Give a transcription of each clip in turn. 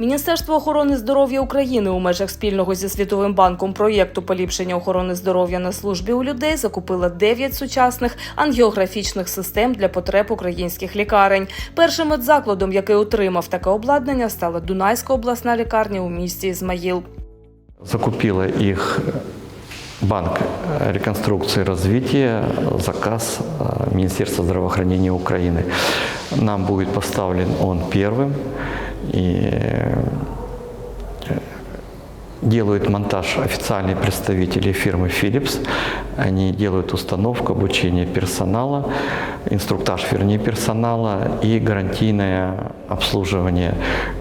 Міністерство охорони здоров'я України у межах спільного зі світовим банком проєкту поліпшення охорони здоров'я на службі у людей закупила 9 сучасних ангіографічних систем для потреб українських лікарень. Першим медзакладом, який отримав таке обладнання, стала Дунайська обласна лікарня у місті Ізмаїл. Закупила их Банк реконструкции и развития, заказ э, Министерства здравоохранения Украины. Нам будет поставлен он первым. Э, делают монтаж официальные представители фирмы Philips. Они делают установку, обучение персонала, инструктаж, вернее, персонала и гарантийное обслуживание.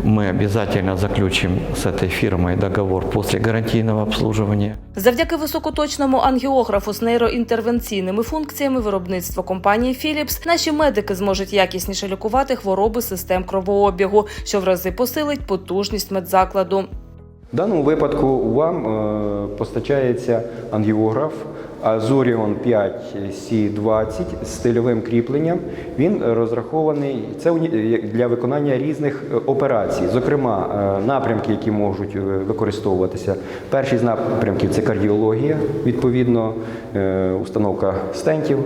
Мы обязательно заключим с этой фирмой договор после гарантийного обслуживания. Завдяки високоточному ангіографу з нейроінтервенційними функціями виробництва компанії Philips наші медики зможуть якісніше лікувати хвороби систем кровообігу, що в рази посилить потужність медзакладу. Даному випадку вам е, постачається ангіограф Azurion 5 C20 з стильовим кріпленням. Він розрахований це уні- для виконання різних е, операцій, зокрема е, напрямки, які можуть е, використовуватися. Перший з напрямків це кардіологія, відповідно, е, установка стентів, е,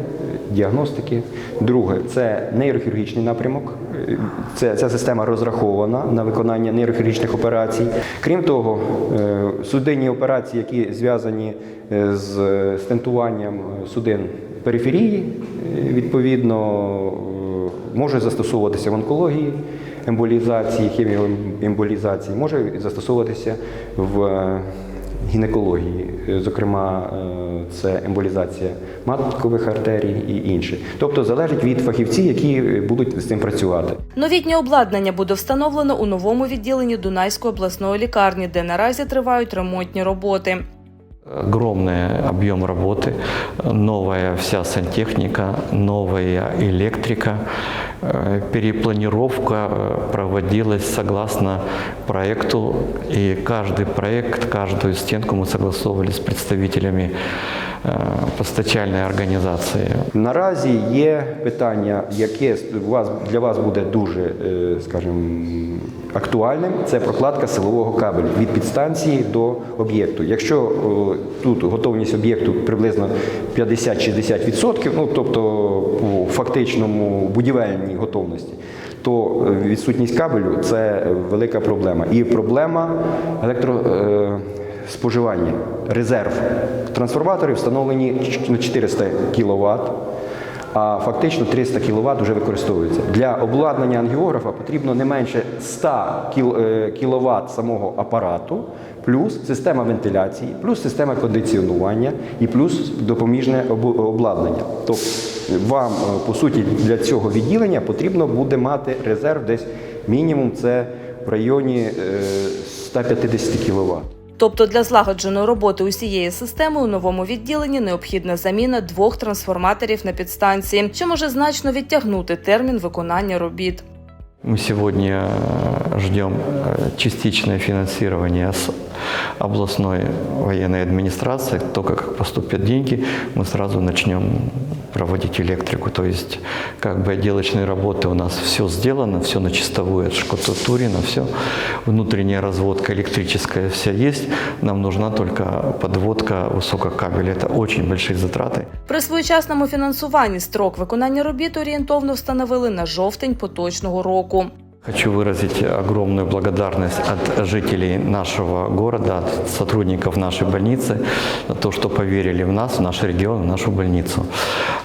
діагностики. Друге це нейрохірургічний напрямок. Е, Це, ця система розрахована на виконання нейрохірургічних операцій. Крім того, е, судинні операції, які зв'язані е, з е, стентуванням е, судин периферії, е, відповідно, е, може застосовуватися в онкології, емболізації, хеміоемболізації, може застосовуватися в гінекології, зокрема, це емболізація маткових артерій і інше. Тобто залежить від фахівців, які будуть з цим працювати. Новітнє обладнання буде встановлено у новому відділенні Дунайської обласної лікарні, де наразі тривають ремонтні роботи. Огромный объем работы, новая вся сантехника, новая электрика. Э, Перепланировка э, проводилась согласно проекту, и каждый проект, каждую стенку мы согласовывали с представителями э, постачальной организации. Наразі є питання, яке для вас буде дуже, е, скажімо, актуальним. Це прокладка силового кабелю від підстанції до об'єкту. Якщо тут готовність об'єкту приблизно 50-60%, ну тобто по фактичному будівельній готовності, то е, відсутність кабелю це велика проблема. І проблема електро. Е, Споживання, резерв трансформаторів встановлені на 400 кВт, а фактично 300 кВт вже використовуються. Для обладнання ангіографа потрібно не менше 100 кВт самого апарату, плюс система вентиляції, плюс система кондиціонування і плюс допоміжне обладнання. Тобто вам, е, по суті, для цього відділення потрібно буде мати резерв десь мінімум це в районі е, 150 кВт. Тобто для злагодженої роботи усієї системи у новому відділенні необхідна заміна двох трансформаторів на підстанції, що може значно відтягнути термін виконання робіт. Мы сегодня э, ждем э, частичное финансирование с областной военной администрации. Только как поступят деньги, мы сразу начнем проводить электрику. То есть как бы отделочные работы у нас все сделано, все на чистовую отшкатурено, все. Внутренняя разводка электрическая вся есть. Нам нужна только подводка высокого кабеля. Это очень большие затраты. При своєчасному фінансуванні строк виконання робіт орієнтовно встановили на жовтень поточного року. Хочу выразить огромную благодарность от жителей нашего города, от сотрудников нашей больницы за то, что поверили в нас, в наш регион, в нашу больницу.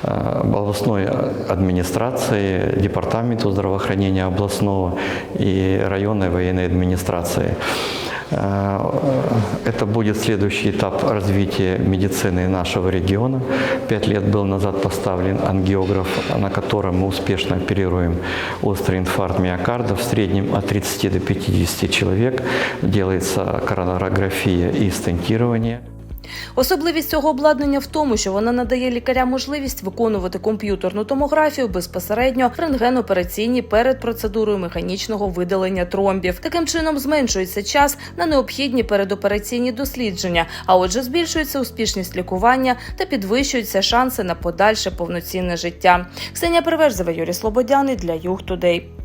Э, Областной администрации, департаменту здравоохранения областного и районной военной администрации. Э, Это будет следующий этап развития медицины нашего региона. Пять лет был назад поставлен ангиограф, на котором мы успешно оперируем острый инфаркт миокарда. В среднем от 30 до 50 человек делается коронарография и стентирование. Особливість цього обладнання в тому, що вона надає лікарям можливість виконувати комп'ютерну томографію безпосередньо в рентген-операційній перед процедурою механічного видалення тромбів. Таким чином зменшується час на необхідні передопераційні дослідження, а отже, збільшується успішність лікування та підвищуються шанси на подальше повноцінне життя. Ксенія Переверзева, Юрій Слободяний для Юг Тудей.